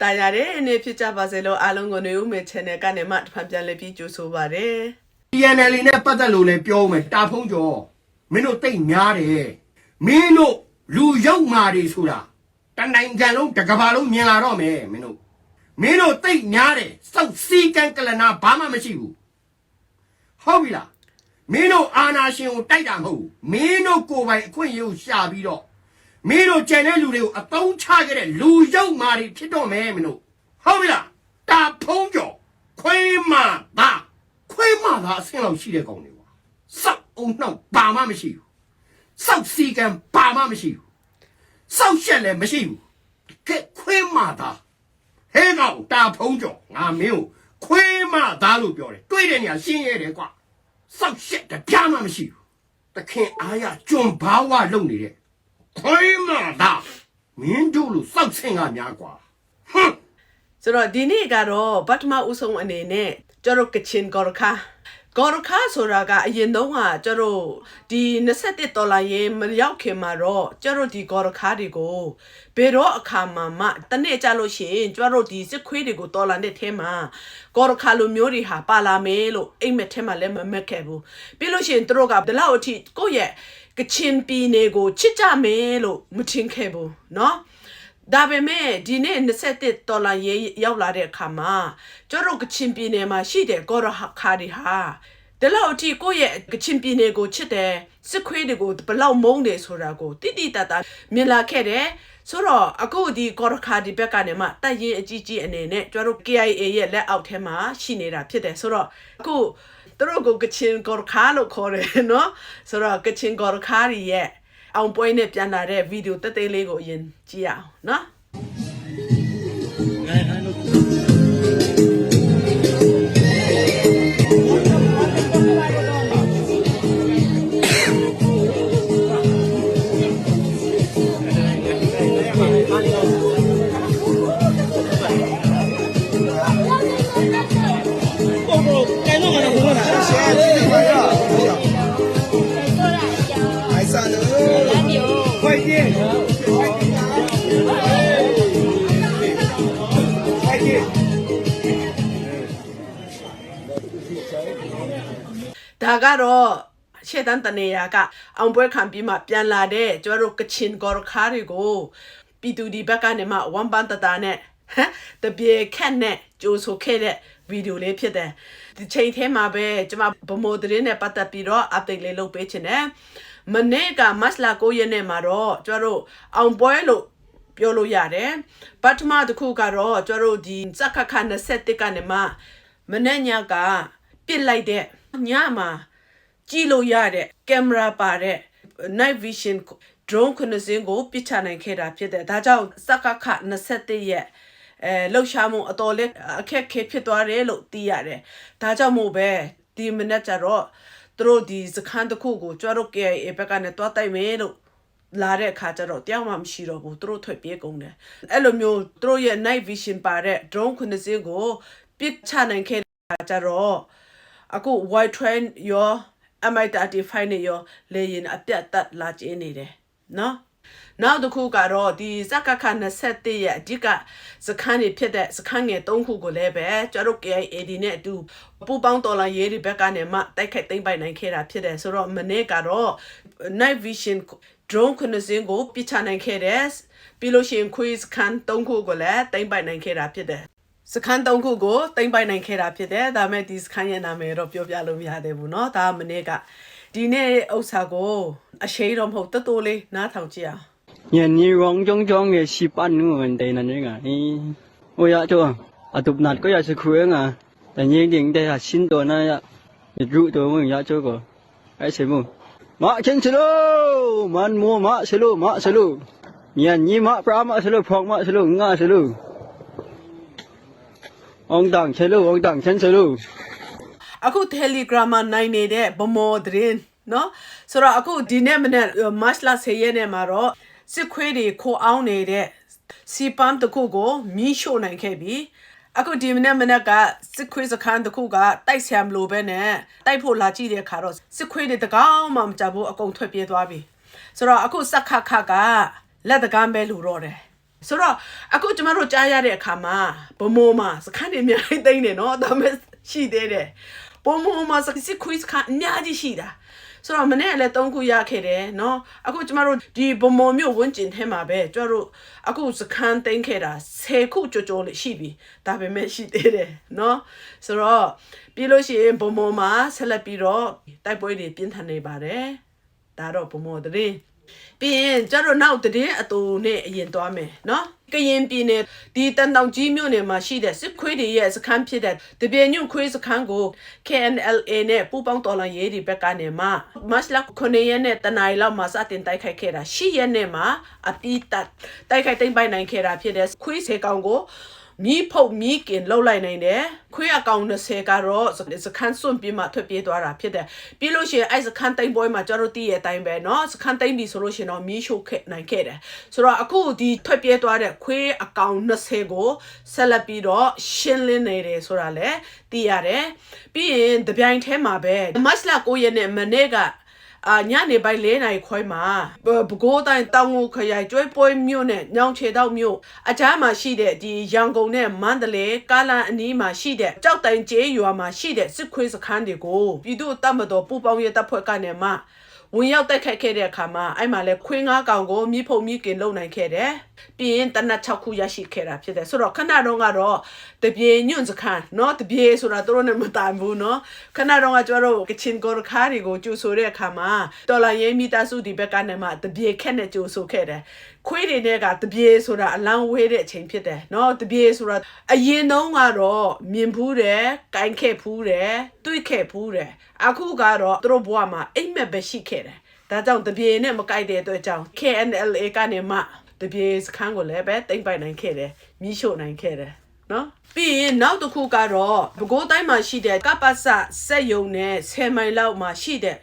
တာရတယ်အနေဖြစ်ကြပါစေလို့အားလုံးကိုနေဦးမေ channel ကနေမှတစ်ဖန်ပြန်လည်ပြီးကြိုဆိုပါရစေ TNL နဲ့ပတ်သက်လို့လည်းပြောမယ်တာဖုံးကျော်မင်းတို့တိတ်များတယ်မင်းတို့လူရောက်မာတွေဆိုတာတနိုင်ငံလုံးတစ်ကမ္ဘာလုံးမြင်လာတော့မယ်မင်းတို့မင်းတို့တိတ်များတယ်စောက်စီကံကလနာဘာမှမရှိဘူးဟုတ်ပြီလားမင်းတို့အာနာရှင်ကိုတိုက်တာမဟုတ်ဘူးမင်းတို့ကိုယ်ပိုင်အခွင့်အရေးကိုရှာပြီးတော့ မင်းတို့ကြံတဲ့လူတွေကိုအတုံးချခဲ့တဲ့လူရောက်မာတွေဖြစ်တော့မယ်မင်းတို့ဟုတ်ပြီလားတာဖုံးကျော်ခွေးမသားခွေးမသာအဆင့်လောက်ရှိတဲ့ကောင်တွေကွာစောက်အောင်နှောက်ဘာမှမရှိဘူးစောက်စီကံဘာမှမရှိဘူးစောက်ရှက်လည်းမရှိဘူးကဲခွေးမသာဟဲကောင်တာဖုံးကြော်ငါမင်းကိုခွေးမသာလို့ပြောတယ်တွေ့တဲ့နေရာရှင်းရတယ်ကွာစောက်ရှက်တပြားမှမရှိဘူးတခင်အားရကျွံဘာဝလုံနေတဲ့ ခွေးမသာမင်းတို့လို့စောက်ဆင်ကများကွာဟွန်းဆိုတော့ဒီနေ့ကတော့ပထမဦးဆုံးအနေနဲ့ကျတော့ကချင်ဂေါ်ရခါ ဂေါ်ရခါဆိုတာကအရင်တုန်းကကျတော့ဒီ21ဒေါ်လာရေမရောက်ခင်မှာတော့ကျတော့ဒီဂေါ်ရခါတွေကိုဘယ်တော့အခါမှမတနေ့ကြလို့ရှိရင်ကျတော့ဒီစစ်ခွေးတွေကိုဒေါ်လာနဲ့ထဲမှာဂေါ်ရခါလိုမျိုးတွေဟာပါလာမယ်လို့အိမ်မက်ထဲမှာလည်းမမက်ခဲ့ဘူးပြီးလို့ရှိရင်သူတို့ကဒီလောက်အထိကိုယ့်ရဲ့ကချင်ပြည်နယ်ကိုချစ်ကြမယ်လို့မထင်ခဲ့ဘူးเนาะ ဒါပေမဲ့ဒီနေ့21ဒေါ်လာရေးရောက်လာတဲ့အခါမှာကျတို့ကချင်ပြည်နယ်မှာရှိတဲ့ကောရခါဒီဟာဒီလောက်အထိကိုယ့်ရဲ့ကချင်ပြည်နယ်ကိုချစ်တယ်စစ်ခွေးတွေကိုဘယ်လောက်မုန်းတယ်ဆိုတာကိုတိတိတတ်တာမြင်လာခဲ့တယ်ဆိုတော့အခုဒီကောရခါဒီဘက်ကနေမှတက်ရင်အကြီးကြီးအနေနဲ့ကျတို့ KIA ရဲ့လက်အောက်ထဲမှာရှိနေတာဖြစ်တယ်ဆိုတော့အခုသူတို့ကိုကချင်ကောရခါလို့ခေါ်တယ်နော်ဆိုတော့ကချင်ကောရခါတွေရဲ့ အောင်ပွဲနဲ့ပြန်လာတဲ့ဗီဒီယိုတက်သေးလေးကိုအရင်ကြည့်ရအောင်နော် ဒါကတော့ရှေ့တန်းတနေရာကအောင်ပွဲခံပြီးမှပြန်လာတဲ့ကျတို့ကချင်ကော်ခါတွေကိုပြည်သူဒီဘက်ကနေမှဝမ်ပန်တတာနဲ့ဟမ်တပြေခက်နဲ့ကြိုးဆိုခဲ့တဲ့ဗီဒီယိုလေးဖြစ်တယ်ဒီချိန်ထဲမှာပဲကျွန်မဗမိုသတင်းနဲ့ပတ်သက်ပြီးတော့ update လေးလုပ်ပေးချင်တယ်မနေ့ကမတ်လ9ရက်နေ့မှာတော့ကျတို့အောင်ပွဲလို့ပြောလို့ရတယ်ပထမတစ်ခုကတော့ကျတို့ဒီစက္ကခ21ကနေမှမနေ့ညကပြစ်လိုက်တဲ့ ညမှာကြည့်လို့ရတဲ့ကင်မရာပါတဲ့ night vision drone ခုနှစ်စင်းကိုပစ်ချနိုင်ခဲ့တာဖြစ်တယ်ဒါကြောင့်စက္ကခ21ရဲ့အဲလှုပ်ရှားမှုအတော်လေးအခက်အခဲဖြစ်သွားတယ်လို့သိရတယ်ဒါကြောင့်မို့ပဲဒီမနေ့ကျတော့သူတို့ဒီစခန်းတစ်ခုကိုကျတို့ KIA ဘက်ကနေတွားတိုက်မယ်လို့လာတဲ့အခါကျတော့တယောက်မှမရှိတော့ဘူးသူတို့ထွက်ပြေးကုန်တယ်အဲ့လိုမျိုးသူတို့ရဲ့ night vision ပါတဲ့ drone ခုနှစ်စင်းကိုပစ်ချနိုင်ခဲ့တဲ့အခါကျတော့ အခု white train ရော MI35 နဲ့ရောလေရင်အပြတ်တက်လာကျင်းနေတယ်နော်နောက်တစ်ခုကတော့ဒီစက္ကခ21ရဲ့အဓိကစခန်းတွေဖြစ်တဲ့စခန်းငယ်၃ခုကိုလည်းပဲကျတို့ KIAD နဲ့အတူပူပေါင်းတော်လာရေးတွေဘက်ကနေမှတိုက်ခိုက်သိမ်းပိုက်နိုင်ခဲ့တာဖြစ်တယ်ဆိုတော့မနေ့ကတော့ night vision drone ခုနှစ်စင်းကိုပြစ်ချနိုင်ခဲ့တယ်ပြီးလို့ရှိရင် quiz ခန်း၃ခုကိုလည်းသိမ်းပိုက်နိုင်ခဲ့တာဖြစ်တယ် စခန်း၃ခုကိုတင်ပိုင်နိုင်ခဲ့တာဖြစ်တယ်ဒါမဲ့ဒီစခန်းရဲ့နာမည်တော့ပြောပြလို့မရသေးဘူးเนาะဒါကမနေ့ကဒီနေ့ဥစ္စာကိုအရှိတော့မဟုတ်တတော်လေးနားထောင်ကြည့်အောင်ညနေရောင်းကြောင်းကြောင်းရဲ့ရှိပန်နူဝန်တဲ့နနေကနေဟိုရတော့အတုပနတ်ကိုရစခွေငါတညင်းတင်တဲ့ရှင်းတော်နာရရူတော်ဝင်ရချိုးကိုအဲ့ချိန်မမအချင်းချလို့မန်မောမဆလို့မဆလို့ညညီမပရာမဆလို့ဖောင်မဆလို့ငါဆလို့ အောင်တောင်ချေလို့အောင်တောင်ချန်ချေလို့အခု Telegram မှာနိုင်နေတဲ့ဗမော်သတင်းနော်ဆိုတော့အခုဒီနေ့မနေ့မတ်လ10ရက်နေ့မှာတော့စစ်ခွေးတွေခိုးအောင်နေတဲ့စီပမ်တခုကိုမိရှို့နိုင်ခဲ့ပြီးအခုဒီမနေ့မနေ့ကစစ်ခွေးစခန်းတခုကတိုက်ဆံမလို့ပဲနဲ့တိုက်ဖို့လာကြည့်တဲ့အခါတော့စစ်ခွေးတွေတကောင်မှမကြဘူးအကုန်ထွက်ပြေးသွားပြီဆိုတော့အခုစက်ခခကလက်တကမ်းပဲလူတော့တယ် ဆိုတော့အခုကျမတို့ကြားရတဲ့အခါမှာဘမိုးမှာစခန်းတွေအများကြီးသိနေနော်ဒါပေမဲ့ရှိသေးတယ်ဘမိုးမှာစစစ်ခွေးစခန်းအများကြီးရှိတာဆိုတော့မနေ့ကလည်း၃ခုရခဲ့တယ်နော်အခုကျမတို့ဒီဘမိုးမြို့ဝန်းကျင်ထဲမှာပဲကျမတို့အခုစခန်းသိမ်းခဲ့တာ10ခုကြော်ကြော်လေးရှိပြီဒါပေမဲ့ရှိသေးတယ်နော်ဆိုတော့ပြီးလို့ရှိရင်ဘမိုးမှာဆက်လက်ပြီးတော့တိုက်ပွဲတွေပြင်းထန်နေပါတယ်ဒါတော့ဘမိုးတဲ့ ပြီးရင်ကျတော့နောက်တည်အတူနဲ့အရင်သွားမယ်နော်ကရင်ပြည်နယ်ဒီတန်တောင်ကြီးမြို့နယ်မှာရှိတဲ့စစ်ခွေးတွေရဲ့စခန်းဖြစ်တဲ့တပြင်းညွန့်ခွေးစခန်းကို KNLA နဲ့ပူးပေါင်းတော်လှန်ရေးဒီဘက်ကနေမှမတ်လ9ရက်နဲ့တနင်္လာလောက်မှာစတင်တိုက်ခိုက်ခဲ့တာ10ရက်နဲ့မှာအပိတတ်တိုက်ခိုက်သိမ်းပိုက်နိုင်ခဲ့တာဖြစ်တဲ့ခွေးစေကောင်ကို မီးဖုတ်မီးကင်လှုပ်လိုက်နိုင်တယ်ခွေးအကောင်20ကတော့စခန်းစွန့်ပြီးမှထွက်ပြေးသွားတာဖြစ်တယ်ပြီးလို့ရှိရင်အဲ့စခန်းတိမ်ပွဲမှာကျတော့တည်ရဲ့အတိုင်းပဲเนาะစခန်းတိမ်ပြီဆိုလို့ရှိရင်တော့မီးရှို့ခဲ့နိုင်ခဲ့တယ်ဆိုတော့အခုဒီထွက်ပြေးသွားတဲ့ခွေးအကောင်20ကိုဆက်လက်ပြီးတော့ရှင်းလင်းနေတယ်ဆိုတာလည်းသိရတယ်ပြီးရင်တပြိုင်တည်းမှာပဲမတ်လ9ရက်နေ့မနေ့က အာညနေပိုင်း၄နိုင်ခွဲမှာဘဘကိုးတိုင်းတောင်ငူခရိုင်ကျွဲပွဲမြို့နဲ့ညောင်ချေတောက်မြို့အကြားမှာရှိတဲ့ဒီရန်ကုန်နဲ့မန္တလေးကားလန်အနီးမှာရှိတဲ့ကြောက်တိုင်ကျေးရွာမှာရှိတဲ့စစ်ခွေးစခန်းတွေကိုပြည်သူ့တပ်မတော်ပူပေါင်းရေးတပ်ဖွဲ့ကနေမှ ဝင်ရောက်တိုက်ခိုက်ခဲ့တဲ့အခါမှာအဲ့မှာလဲခွင်းငါးကောင်ကိုမြစ်ဖုံမြစ်ကင်လုံနိုင်ခဲ့တယ်ပြီးရင်တနတ်6ခုရရှိခဲ့တာဖြစ်တယ်ဆိုတော့ခဏတော့ကတော့တပြေညွန့်စခန်းเนาะတပြေဆိုတာတို့နဲ့မတိုင်ဘူးเนาะခဏတော့ကကျတော့ကချင်ကော်ခါတွေကိုကျူဆိုတဲ့အခါမှာတော်လာရေးမိသားစုဒီဘက်ကနေမှတပြေခက်နဲ့ကျူဆိုခဲ့တယ် ခွေးတွေနဲ့ကတပြေဆိုတာအလံဝေးတဲ့အချိန်ဖြစ်တယ်เนาะတပြေဆိုတာအရင်တုန်းကတော့မြင်ဖူးတယ်ကိုင်းခဲ့ဖူးတယ်တွေးခဲ့ဖူးတယ်အခုကတော့သူတို့ဘဝမှာအိမ်မက်ပဲရှိခဲ့တယ်ဒါကြောင့်တပြေနဲ့မကိုက်တဲ့အတွက်ကြောင့် KNLA ကနေမှ တပြေစခန်းကိုလည်းပဲတိမ့်ပိုင်နိုင်ခဲ့တယ်မိရှို့နိုင်ခဲ့တယ်နော်ပြီးရင်နောက်တစ်ခုကတော့ဘကိုးတိုင်းမှာရှိတဲ့ကပ္ပစစက်ယုံနဲ့10မိုင်လောက်မှာရှိတဲ့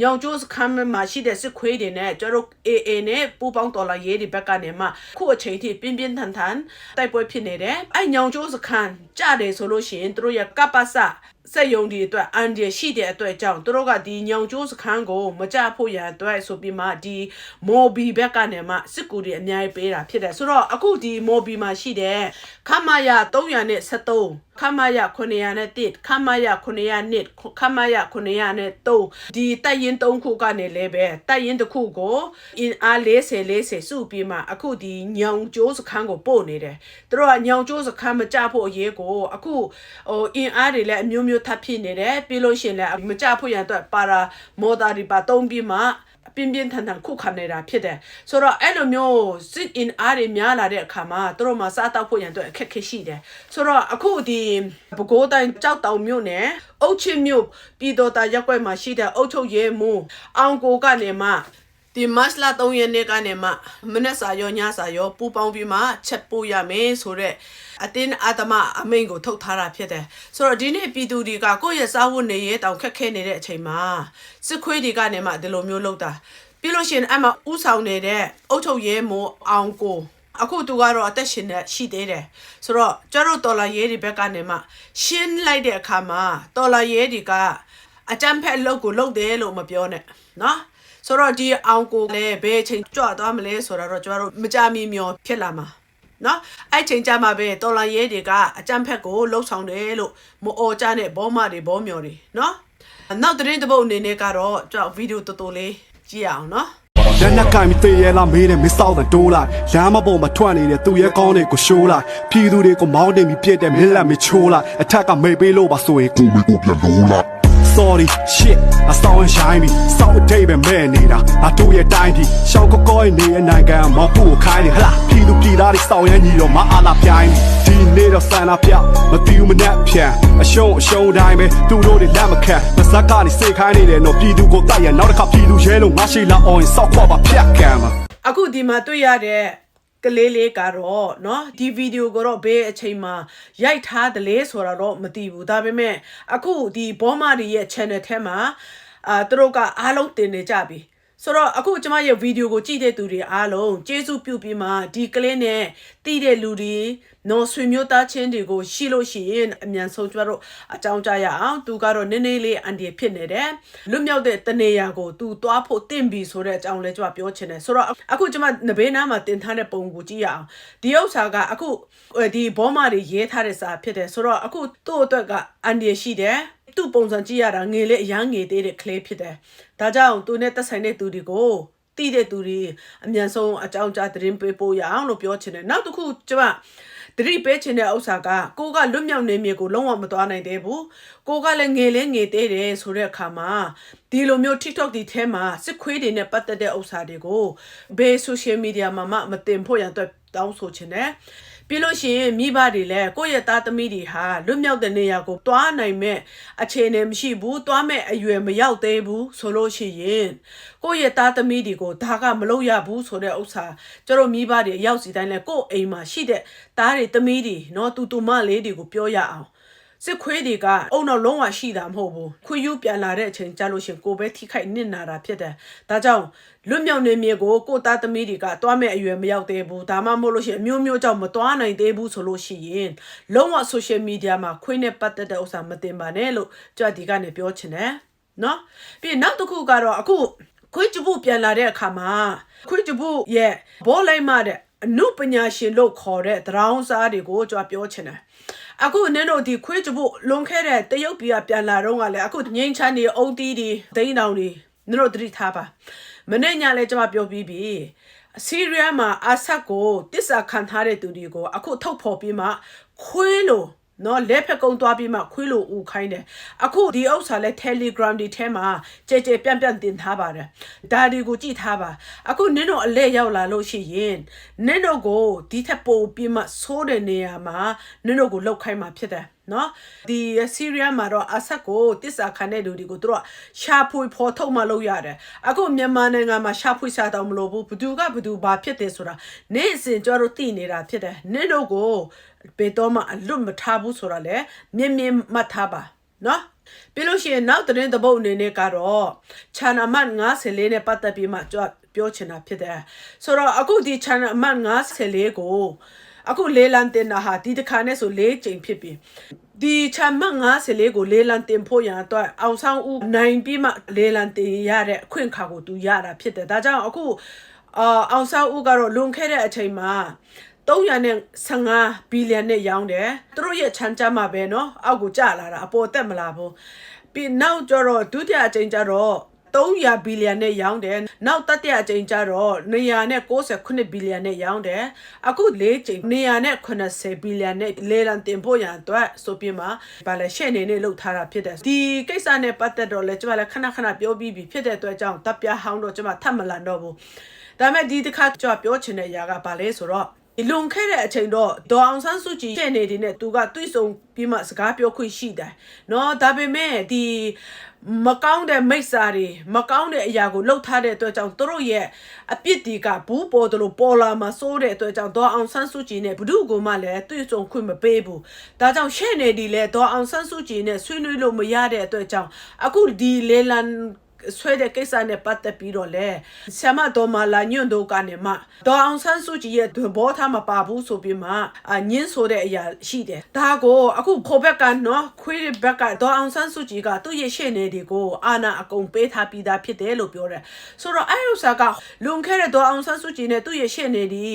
ညောင်ကျိုးစခန်းမှာရှိတဲ့စစ်ခွေးတွေနဲ့ကျတို့ AA နဲ့ပူပေါင်းတော်လာရေးတွေဘက်ကနေမှခုအချိန်ထိပြင်းပြင်းထန်ထန်တိုက်ပွဲဖြစ်နေတယ်အဲ့ညောင်ကျိုးစခန်းကြတယ်ဆိုလို့ရှိရင်တို့ရဲ့ကပ္ပစစက်ယုံဒီအတွက်အန်ဒီရှိတဲ့အတွက်ကြောင့်သူတို့ကဒီညောင်ကျိုးစခန်းကိုမကြဖို့ရန်အတွက်ဆိုပြီးမှဒီမော်ဘီဘက်ကနေမှစစ်ကူတွေအများကြီးပေးတာဖြစ်တယ်ဆိုတော့အခုဒီမော်ဘီမှာရှိတဲ့ခမရ373ခမရ900နဲ့1ခမရ900နဲ့ခမရ900နဲ့3ဒီတိုက်ရင်3ခုကနေလည်းပဲတိုက်ရင်တစ်ခုကိုအင်အား40 40စုပြီးမှအခုဒီညောင်ကျိုးစခန်းကိုပို့နေတယ်သူတို့ကညောင်ကျိုးစခန်းမကြဖို့အရေးကိုအခုဟိုအင်အားတွေလည်းအမျိုးမျိုးထပ်ဖြစ်နေတယ်ပြီးလို့ရှိရင်လည်းမကြဖို့ရန်အတွက်ပါရာမော်တာတွေပါတုံးပြီးမှပြင်းပြင်းထန်ထန်ခုခံနေတာဖြစ်တယ်ဆိုတော့အဲ့လိုမျိုး sit in အားတွေများလာတဲ့အခါမှာသူတို့မှာစားတောက်ဖို့ရန်အတွက်အခက်အခဲရှိတယ်ဆိုတော့အခုဒီဘကိုးတိုင်းကြောက်တောင်မြို့နယ်အုတ်ချစ်မြို့ပြည်တော်တာရက်ွက်မှာရှိတဲ့အုတ်ချုပ်ရဲမူအောင်ကိုကနေမှ ဒီမတ်လ3ရက်နေ့ကနေမှမနက်စာရောညစာရောပူပေါင်းပြီးမှချက်ပို့ရမယ်ဆိုတော့အတင်းအာတမအမိန်ကိုထုတ်ထားတာဖြစ်တယ်ဆိုတော့ဒီနေ့ပြည်သူတွေကကိုယ့်ရဲ့စားဝတ်နေရေးတောင်ခက်ခဲနေတဲ့အချိန်မှာစစ်ခွေးတွေကနေမှဒီလိုမျိုးလုပ်တာပြီးလို့ရှိရင်အမဥဆောင်နေတဲ့အုတ်ချုပ်ရဲမိုးအောင်ကိုအခုသူကတော့အသက်ရှင်နေရှိသေးတယ်ဆိုတော့ကျတို့တော်လာရဲတွေဘက်ကနေမှရှင်းလိုက်တဲ့အခါမှာတော်လာရဲတွေကအကြမ်းဖက်အလုပ်ကိုလုပ်တယ်လို့မပြောနဲ့နော် ဆိုတော့ဒီအောင်ကိုလည်းဘယ်အချိန်ကြွသွားမလဲဆိုတော့ကျွန်တော်တို့မကြမီမျောဖြစ်လာမှာနော်အဲ့ချိန်ကြမှာပဲတော်လာရဲတွေကအကြမ်းဖက်ကိုလှုပ်ဆောင်တယ်လို့မအော်ကြတဲ့ဘောမတွေဘောမျောတွေနော်နောက်သတင်းတစ်ပုတ်အနေနဲ့ကတော့ကျွန်တော်ဗီဒီယိုတော်တော်လေးကြည့်ရအောင်နော်လက်နက်ကင်မသေးရဲလားမေးတယ်မစောက်တဲ့တိုးလိုက်လမ်းမပေါ်မှာထွက်နေတဲ့သူရဲ့ကောင်းတွေကိုရှိုးလိုက်ပြည်သူတွေကိုမောင်းတင်ပြီးပြစ်တဲ့မင်းလက်မချိုးလိုက်အထက်ကမိတ်ပေးလို့ပါဆိုရင်ကိုမီကိုပြန်လို့လား Sorry shit အဆောင်ရရှိုင်းပြီးစောက်အတိတ်ပဲမဲ့နေတာအတို့ရဲ့တိုင်းပြည်ရှောင်းကောကောရဲ့နေရဲ့နိုင်ငံမဖို့ကိုခိုင်းနေဟလားပြည်သူပြည်သားတွေစောက်ရညီတော့မအားလာပြိုင်းဒီနေ့တော့ဆန္ဒပြမတီးမနဲ့ဖြန်အရှုံးအရှုံးတိုင်းပဲသူတို့တွေလက်မခံမစက်ကနေစိတ်ခိုင်းနေတယ်တော့ပြည်သူကိုတိုက်ရနောက်တစ်ခါပြည်သူရဲလို့ငါရှိလာအောင်ရင်စောက်ခွာပါဖြတ်ကံမှာအခုဒီမှာတွေ့ရတဲ့ ကလေးလေးကတော့เนาะဒီဗီဒီယိုကိုတော့ဘယ်အချိန်မှာရိုက်ထားတယ်လဲဆိုတာတော့မသိဘူးဒါပေမဲ့အခုဒီဘောမာဒီရဲ့ channel ထဲမှာအာသူတို့ကအားလုံးတင်နေကြပြီ ဆိုတော့အခုကျွန်မရဲ့ဗီဒီယိုကိုကြည့်တဲ့သူတွေအားလုံးကျေးဇူးပြုပြီးမှဒီကလေးနဲ့တည်တဲ့လူတွေနော်ဆွေမျိုးသားချင်းတွေကိုရှိလို့ရှိရင်အမြန်ဆုံးကျမတို့အကြောင်းကြားရအောင်သူကတော့နည်းနည်းလေးအန်ဒီဖြစ်နေတယ်လွတ်မြောက်တဲ့တနေရာကိုသူသွားဖို့တင့်ပြီဆိုတဲ့အကြောင်းလဲကျမပြောချင်တယ်ဆိုတော့အခုကျမနဘေးနားမှာတင်ထားတဲ့ပုံကိုကြည့်ရအောင်ဒီဥစ္စာကအခုဒီဘောမာတွေရေးထားတဲ့စာဖြစ်တယ်ဆိုတော့အခုသူ့အတွက်က အန်ဒီရှိတယ် သူ့ပုံစံကြည့်ရတာငေလေးအရန်ငေသေးတဲ့ကလေးဖြစ်တယ်ဒါကြောင့်သူနဲ့သက်ဆိုင်တဲ့သူတွေကိုတိတဲ့သူတွေအမြန်ဆုံးအကြောင်းကြားသတင်းပေးပို့ရအောင်လို့ပြောချင်တယ်နောက်တစ်ခုကျမတတိပေးချင်တဲ့ဥစ္စာကကိုကလွတ်မြောက်နေမြေကိုလုံးဝမသွားနိုင်သေးဘူးကိုကလည်းငေလဲငေသေးတယ်ဆိုတဲ့အခါမှာဒီလိုမျိုး TikTok ဒီထဲမှာစစ်ခွေးတွေနဲ့ပတ်သက်တဲ့ဥစ္စာတွေကိုဘယ် social media မှာမှမတင်ဖို့ရန်အတွက်တောင်းဆိုချင်တယ် ပြီးလို့ရှိရင်မိဘတွေလည်းကိုယ့်ရဲ့သားသမီးတွေဟာလွတ်မြောက်တဲ့နေရာကိုတွားနိုင်မဲ့အခြေအနေမရှိဘူးတွားမဲ့အရွယ်မရောက်သေးဘူးဆိုလို့ရှိရင်ကိုယ့်ရဲ့သားသမီးတွေကိုဒါကမလုပ်ရဘူးဆိုတဲ့ဥစ္စာကျတို့မိဘတွေရောက်စီတိုင်းလဲကိုယ့်အိမ်မှာရှိတဲ့သားတွေသမီးတွေเนาะတူတူမလေးတွေကိုပြောရအောင် စစ်ခွေးတွေကအုံတော့လုံးဝရှိတာမဟုတ်ဘူးခွေယူပြန်လာတဲ့အချိန်ကြာလို့ရှရင်ကိုပဲထိခိုက်နစ်နာတာဖြစ်တယ်ဒါကြောင့်လွတ်မြောက်နေမြေကိုကိုသားသမီးတွေကတွားမဲ့အရွယ်မရောက်သေးဘူးဒါမှမဟုတ်လို့ရှရင်အမျိုးမျိုးကြောင့်မတွားနိုင်သေးဘူးဆိုလို့ရှိရင်လုံးဝ social media မှာခွေးနဲ့ပတ်သက်တဲ့ဥစ္စာမတင်ပါနဲ့လို့ကြွဒီကနေပြောချင်တယ်နော်ပြီးနောက်တစ်ခုကတော့အခုခွေးကျပုပြန်လာတဲ့အခါမှာခွေးကျပုရဲ့ဘောလိုက်မတဲ့အနုပညာရှင်လို့ခေါ်တဲ့သရောင်းစားတွေကိုကြွပြောချင်တယ် အခုနင်တို့ဒီခွေးကျပုလွန်ခဲ့တဲ့တရုတ်ပြည်ကပြန်လာတော့ကလည်းအခုငိမ့်ချမ်းနေအုတ်တီးတွေဒိန်းတောင်တွေနင်တို့သတိထားပါမနေ့ညလည်းကျွန်မပြောပြီးပြီဆီးရီးယားမှာအာဆတ်ကိုတစ္ဆာခံထားတဲ့သူတွေကိုအခုထုတ်ဖော်ပြီးမှခွေးလို့ နော်လက်ဖက်ကုံသွားပြီးမှခွေးလို့ဦးခိုင်းတယ်အခုဒီဥစ္စာလဲ Telegram ဒီထဲမှာကြဲကြဲပြန့်ပြန့်တင်ထားပါတယ်ဒါတွေကိုကြည့်ထားပါအခုနင်းတို့အလဲရောက်လာလို့ရှိရင်နင်းတို့ကိုဒီထက်ပိုပြီးမှဆိုးတဲ့နေရာမှာနင်းတို့ကိုလောက်ခိုင်းမှာဖြစ်တယ်နော်ဒီဆီးရီးယားမှာတော့အဆက်ကိုတစ္ဆာခံတဲ့လူတွေကိုတို့ကရှာဖွေဖော်ထုတ်မှလုပ်ရတယ်အခုမြန်မာနိုင်ငံမှာရှာဖွေရှာတော့မလို့ဘူးဘသူကဘသူဘာဖြစ်တယ်ဆိုတာနေ့စဉ်ကြတို့သိနေတာဖြစ်တယ်နင်းတို့ကိုဘေတော့မှအလွတ်မထားဘူးဆိုတာလေမြင်မြင်မှတ်ထားပါနော်ပြီးလို့ရှိရင်နောက်တဲ့တပုတ်အနေနဲ့ကတော့ချန်အမတ်94နဲ့ပတ်သက်ပြီးမှကြွပြောချင်တာဖြစ်တယ်ဆိုတော့အခုဒီချန်အမတ်94ကို အခုလေးလံတင်တာဟာဒီတစ်ခါနဲ့ဆို၄ချိန်ဖြစ်ပြီဒီချမ်းမ94ကိုလေးလံတင်ဖို့ရန်အတွက်အောင်ဆောင်ဦးနိုင်ပြီးမှလေးလံတင်ရတဲ့အခွင့်အခါကိုသူရတာဖြစ်တယ်ဒါကြောင့်အခုအာအောင်ဆောင်ဦးကတော့လွန်ခဲ့တဲ့အချိန်မှာ315ဘီလီယံနဲ့ရောင်းတယ်သူတို့ရဲ့ချမ်းချမ်းမှာပဲเนาะအောက်ကိုကျလာတာအပေါ်တက်မလာဘူးပြီးနောက်ကျတော့ဒုတိယအချိန်ကျတော့ 300ဘီလီယံနဲ့ရောင်းတယ်။နောက်တတိယအကြိမ်ကျတော့298ဘီလီယံနဲ့ရောင်းတယ်။အခု၄ကြိမ်280ဘီလီယံနဲ့လေလံတင်ဖို့ရန်အတွက်ဆိုပြီးမှဗာလဲရှေ့နေနဲ့လှုပ်ထားတာဖြစ်တယ်။ဒီကိစ္စနဲ့ပတ်သက်တော့လဲကျမလည်းခဏခဏပြောပြီးပြီဖြစ်တဲ့အတွက်ကြောင့်တပ်ပြဟောင်းတော့ကျမထပ်မလန်တော့ဘူး။ဒါပေမဲ့ဒီတစ်ခါကျမပြောချင်တဲ့အရာကဘာလဲဆိုတော့ လွန်ခဲ့တဲ့အချိန်တော့ဒေါ်အောင်ဆန်းစုကြည်တဲ့နေဒီနဲ့သူကတွေ့ဆုံပြီးမှစကားပြောခွင့်ရှိတယ်။နော်ဒါပေမဲ့ဒီမကောင်းတဲ့မိစ္ဆာတွေမကောင်းတဲ့အရာကိုလှုပ်ထားတဲ့အတွက်ကြောင့်သူတို့ရဲ့အပြစ်တွေကဘူးပေါ်တယ်လို့ပေါ်လာမှာစိုးတဲ့အတွက်ကြောင့်ဒေါ်အောင်ဆန်းစုကြည်နဲ့ဘု து ကိုမှလည်းတွေ့ဆုံခွင့်မပေးဘူး။ဒါကြောင့်ရှေ့နေဒီလဲဒေါ်အောင်ဆန်းစုကြည်နဲ့ဆွေးနွေးလို့မရတဲ့အတွက်ကြောင့်အခုဒီလေလန် ဆွဲတဲ့ကိစ္စနဲ့ပတ်သက်ပြီးတော့လေဆ iam တော်မလာညွန့်တို့ကနေမှဒေါ်အောင်ဆန်းစုကြည်ရဲ့ဘောထားမပါဘူးဆိုပြီးမှအညင်းဆိုတဲ့အရာရှိတယ်ဒါကိုအခုခိုဘက်ကနော်ခွေးဘက်ကဒေါ်အောင်ဆန်းစုကြည်ကသူ့ရဲ့ရှေ့နေတွေကိုအာနာအကုန်ပေးထားပြီးသားဖြစ်တယ်လို့ပြောတယ်ဆိုတော့အဲ့ဥစ္စာကလွန်ခဲ့တဲ့ဒေါ်အောင်ဆန်းစုကြည်နဲ့သူ့ရဲ့ရှေ့နေဒီ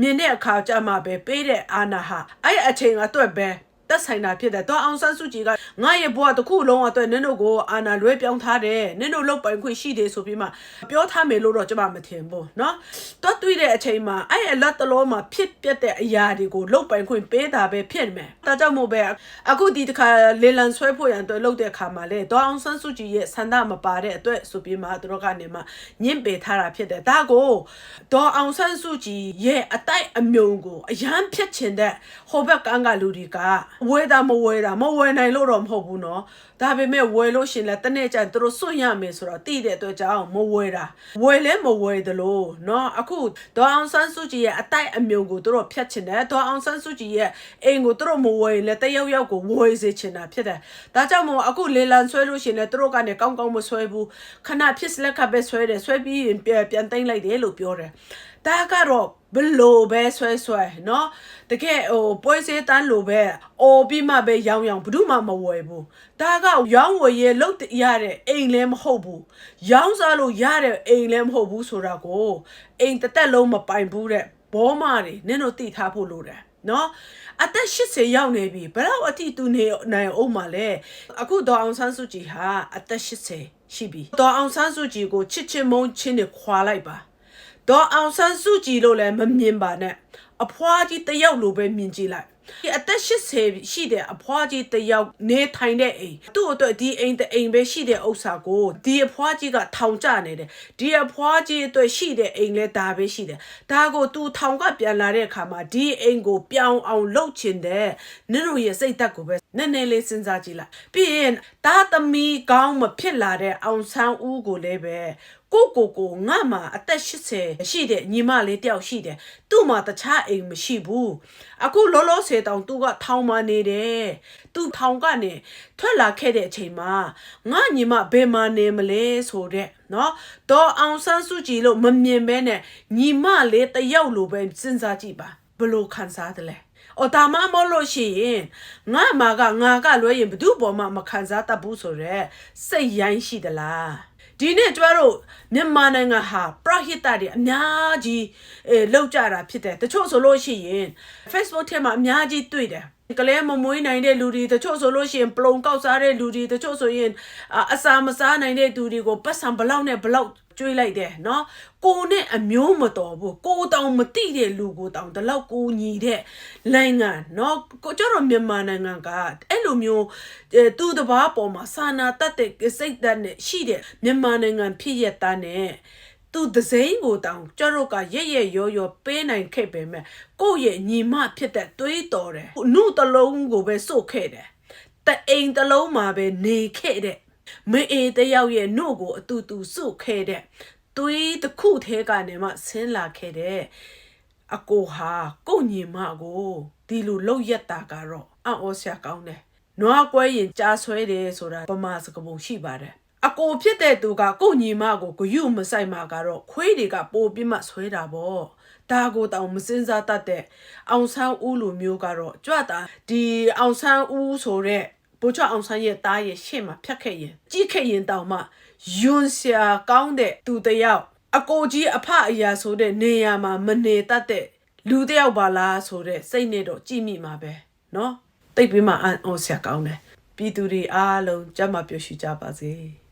မြင်တဲ့အခါကျမှပဲပေးတဲ့အာနာဟာအဲ့အချိန်အတွက်ပဲ တက်ဆိုင်တာဖြစ်တယ်။တော့အောင်ဆန်းစုကြည်ကငါရဲ့ဘဝတစ်ခုလုံးအတွက်နင်းတို့ကိုအာဏာလွဲပြောင်းထားတယ်။နင်းတို့လောက်ပိုင်ခွင့်ရှိတယ်ဆိုပြီးမှပြောထားမယ်လို့တော့ကျွန်မမထင်ဘူးเนาะ။တော့တွေ့တဲ့အချိန်မှာအဲ့အလတ်တလုံးမှာဖြစ်ပျက်တဲ့အရာတွေကိုလောက်ပိုင်ခွင့်ပေးတာပဲဖြစ်မယ်။ဒါကြောင့်မို့ပဲအခုဒီတစ်ခါလေလံဆွဲဖို့ရန်အတွက်လုပ်တဲ့အခါမှာလေတော့အောင်ဆန်းစုကြည်ရဲ့ဆန္ဒမပါတဲ့အတွက်ဆိုပြီးမှသူတို့ကနေမှညှင့်ပယ်ထားတာဖြစ်တယ်။ဒါကိုဒေါ်အောင်ဆန်းစုကြည်ရဲ့အတိုက်အမြုံကိုအရန်ဖြစ်ချင်တဲ့ဟိုဘက်ကန်းကလူတွေက ဝဲတာမဝဲတာမဝဲနိုင်လို့တော့မဟုတ်ဘူးเนาะဒါပေမဲ့ဝဲလို့ရှင်လဲတနေ့ကျရင်သူတို့စွန့်ရမယ်ဆိုတော့တိတဲ့အတွက်ကြောင့်မဝဲတာဝဲလဲမဝဲသလိုเนาะအခုဒေါ်အောင်ဆန်းစုကြည်ရဲ့အတိုက်အမြုံကိုသူတို့ဖျက်ချင်တယ်ဒေါ်အောင်ဆန်းစုကြည်ရဲ့အိမ်ကိုသူတို့မဝဲရင်လဲတယောက်ယောက်ကိုဝဲစေချင်တာဖြစ်တယ်ဒါကြောင့်မို့အခုလေလံဆွဲလို့ရှင်လဲသူတို့ကနေကောင်းကောင်းမဆွဲဘူးခဏဖြစ်စလက်ကပဲဆွဲတယ်ဆွဲပြီးရင်ပြန်ပြန်သိမ့်လိုက်တယ်လို့ပြောတယ် ဒါကတော့ဘလို့ပဲဆွဲဆွဲเนาะတကယ်ဟိုပွဲစည်းတန်းလို့ပဲအော်ပြီးမှပဲရောင်းရောင်းဘယ်သူမှမဝယ်ဘူးဒါကရောင်းဝယ်ရလုတ်ရတဲ့အိမ်လည်းမဟုတ်ဘူးရောင်းစားလို့ရတဲ့အိမ်လည်းမဟုတ်ဘူးဆိုတာကိုအိမ်တစ်သက်လုံးမပိုင်ဘူးတဲ့ဘောမတွေနင်တို့သိထားဖို့လိုတယ်နော်အသက်80ရောက်နေပြီဘယ်တော့အထိသူနေနိုင်အောင်မလဲအခုတော့အောင်ဆန်းစုကြည်ဟာအသက်80ရှိပြီတော့အောင်ဆန်းစုကြည်ကိုချစ်ချစ်မုန်းချင်းနဲ့ခွာလိုက်ပါ ဒေါ်အောင်ဆန်းစုကြည်လို့လည်းမမြင်ပါနဲ့အဖွားကြီးတစ်ယောက်လိုပဲမြင်ကြည့်လိုက်ဒီအသက်80ရှိတဲ့အဖွားကြီးတစ်ယောက်နေထိုင်တဲ့အိမ်သူ့အတွက်ဒီအိမ်တစ်အိမ်ပဲရှိတဲ့ဥစ္စာကိုဒီအဖွားကြီးကထောင်ကျနေတယ်ဒီအဖွားကြီးအတွက်ရှိတဲ့အိမ်လဲဒါပဲရှိတယ်ဒါကို तू ထောင်ကပြန်လာတဲ့အခါမှာဒီအိမ်ကိုပြောင်းအောင်လုပ်ချင်တယ်နင်တို့ရဲ့စိတ်သက်ကိုပဲနည်းနည်းလေးစဉ်းစားကြည့်လိုက်ပြီးရင်တာသမီကောင်းမဖြစ်လာတဲ့အောင်ဆန်းဦးကိုလည်းပဲ ကိုကိုကိုငါမှာအသက်80ရှိတဲ့ညီမလေးတယောက်ရှိတယ်သူ့မှာတခြားအိမ်မရှိဘူးအခုလောလောဆယ်တောင်သူကထောင်မှာနေတယ်သူထောင်ကနေထွက်လာခဲ့တဲ့အချိန်မှာငါညီမဘယ်မှာနေမလဲဆိုတဲ့နော်ဒေါ်အောင်ဆန်းစုကြည်လို့မမြင်ဘဲနဲ့ညီမလေးတယောက်လိုပဲစဉ်းစားကြည့်ပါဘလို့ခံစားတယ်လဲအော်ဒါမှမဟုတ်လို့ရှိရင်ငါမှာကငါကလွဲရင်ဘသူ့ပေါ်မှာမခံစားတတ်ဘူးဆိုတော့စိတ်ရိုင်းရှိသလား ဒီနေ့ကျွဲတို့မြန်မာနိုင်ငံဟာပရဟိတတွေအများကြီးအဲလောက်ကြတာဖြစ်တယ်တချို့ဆိုလို့ရှိရင် Facebook ထဲမှာအများကြီးတွေ့တယ်ကလေးမမွေးနိုင်တဲ့လူတွေတချို့ဆိုလို့ရှိရင်ပလုံကောက်စားတဲ့လူတွေတချို့ဆိုရင်အစာမစားနိုင်တဲ့သူတွေကိုပတ်စံဘလောက်နဲ့ဘလောက်ကျွေးလိုက်တယ်နော်ကိုနဲ့အမျိုးမတော်ဘူးကိုတောင်မတိတဲ့လူကိုတောင်ဒီလောက်ကိုညီတဲ့နိုင်ငံနော်ကိုကျတော့မြန်မာနိုင်ငံက လိုမျိုးအဲသူတစ်ပါးပေါ်မှာစာနာတတ်တဲ့စိတ်ဓာတ်နဲ့ရှိတဲ့မြန်မာနိုင်ငံဖြစ်ရတဲ့နဲ့သူဒဇိန်ကိုတောင်ကျတော့ကရက်ရက်ရောရောပေးနိုင်ခဲ့ပေမဲ့ကိုယ့်ရဲ့ညီမဖြစ်တဲ့တွေးတော်တယ်နှုတ်တလုံးကိုပဲစုတ်ခဲ့တယ်တအိမ်တလုံးမှာပဲနေခဲ့တဲ့မအေးတယောက်ရဲ့နှုတ်ကိုအတူတူစုတ်ခဲ့တဲ့တွေးတစ်ခုသေးကနေမှဆင်းလာခဲ့တဲ့အကိုဟာကိုယ့်ညီမကိုဒီလိုလှုပ်ရက်တာကတော့အံ့ဩစရာကောင်းတယ် နွားကွဲရင်ကြားဆွဲတယ်ဆိုတာပမာစကပုံရှိပါတယ်အကိုဖြစ်တဲ့သူကကိုယ့်ညီမကိုဂယုမဆိုင်မှာကတော့ခွေးတွေကပိုပြီးမှဆွဲတာပေါ့ဒါကိုတောင်မစင်စားတတ်တဲ့အောင်ဆန်းဦးလိုမျိုးကတော့ကြွတာဒီအောင်ဆန်းဦးဆိုတဲ့ဘိုးချောအောင်ဆန်းရဲ့တားရဲ့ရှေ့မှာဖြတ်ခဲ့ရင်ကြည့်ခဲ့ရင်တောင်မှယွန်းစရာကောင်းတဲ့သူတစ်ယောက်အကိုကြီးအဖအရာဆိုတဲ့နေရာမှာမနေတတ်တဲ့လူတစ်ယောက်ပါလားဆိုတဲ့စိတ်နဲ့တော့ကြည့်မိမှာပဲเนาะ တိတ်ပြီးမှအံ့ဩစရာကောင်းတယ်ပြည်သူတွေအားလုံးကြမ်းမပျော်ရွှင်ကြပါစေ